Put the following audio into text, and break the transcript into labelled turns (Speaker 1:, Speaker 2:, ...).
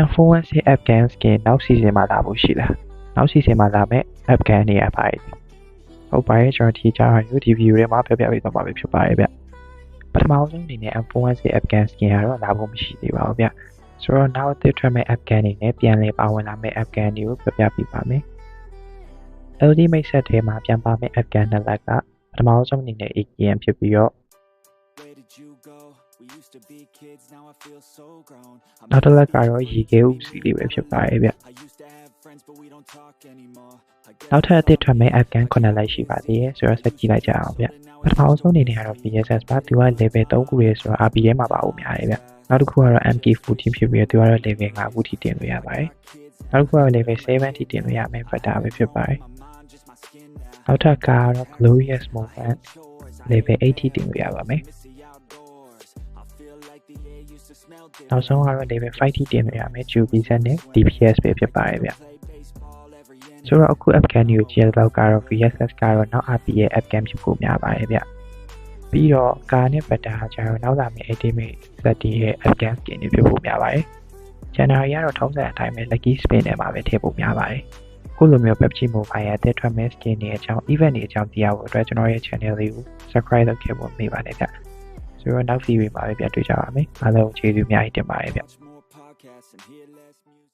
Speaker 1: influence afghan skin နောက် season မှာလာဖို့ရှိလားနောက် season မှာလာမဲ့ afghan တွေရပါတယ်ဟုတ်ပါရဲ့ကျွန်တော်ဒီကြားရဒီ video ထဲမှာပြပြပေးသွားမှာပဲဖြစ်ပါတယ်ဗျပထမဆုံးအနေနဲ့ influence afghan skin ကတော့လာဖို့မရှိသေးပါဘူးဗျဆိုတော့နောက်အသစ်ထွက်မဲ့ afghan တွေနဲ့ပြန်လည်ပါဝင်လာမဲ့ afghan တွေကိုပြပြပေးပါမယ် ultimate set ထဲမှာပြန်ပါမဲ့ afghan နှစ်လက်ကပထမဆုံးအနေနဲ့ AKM ဖြစ်ပြီးတော့ နောက်တစ်လက်ကတော့ရေခဲဥစီလေးပဲဖြစ်ပါတယ်ဗျ
Speaker 2: I used to have friends, but we don't talk anymore. I guess
Speaker 1: နောက်ထပ်အသစ်ထွက်မဲ့ afghan 9လိုက်ရှိပါသေးတယ်ဆိုတော့ဆက်ကြည့်လိုက်ကြအောင်ဗျပထမဆုံးအနေနဲ့ကတော့ VSS ပါသူက level 3ခုရေဆိုတော့ RP ထဲမှာပါဖို့များတယ်ဗျနောက်တစ်ခုကတော့ MK14 ဖြစ်ပြီးတော့သူကတော့ level 5ခုထိတင်လို့ရပါတယ်နောက်တစ်ခုကတော့ level 7ထိတင်လို့ရမယ်ဘတ်တာပဲဖြစ်ပါတယ်
Speaker 2: my mind, just my skin now.
Speaker 1: နောက်ထပ်ကတော့ glorious movement
Speaker 2: Chores, I
Speaker 1: level 8ထိတင်လို့ရပါမယ် နောက်ဆုံးကတော့ level 5ထိတင်လို့ရမယ် QBZ နဲ့ DPS ပဲဖြစ်ပါတယ်ဗျ
Speaker 2: Play baseball every inning.
Speaker 1: ဆိုတော့အခု Afghan ကိုကြည့်ရတော့ကတော့ VSS ကတော့နောက် RP ရဲ့ Afghan ဖြစ်ဖို့များပါတယ်ဗျပြီးတော့ကာနဲ့ဘတ်တာကျတော့နောက်လာမယ့် Ultimate Set ရဲ့ Afghan skin တွေဖြစ်ဖို့များပါတယ်။ January ကတော့ထုံးစံအတိုင်းပဲ Lucky Spin နဲ့မှာပဲထည့်ဖို့များပါတယ်။ခုလိုမျိုး PUBG Mobile ရဲ့အသက်ထွက်မဲ့ skin တွေအကြောင်း event တွေအကြောင်းသိရဖို့အတွက်ကျွန်တော်ရဲ့ channel လေးကို subscribe လုပ်ခဲ့ဖို့မေ့ပါနဲ့ဗျ။ ဆိုတော့နောက် video မှာပဲပြန်တွေ့ကြပါမယ်။အားလုံးကျေးဇူးအများကြီးတင်ပါတယ်ဗျ။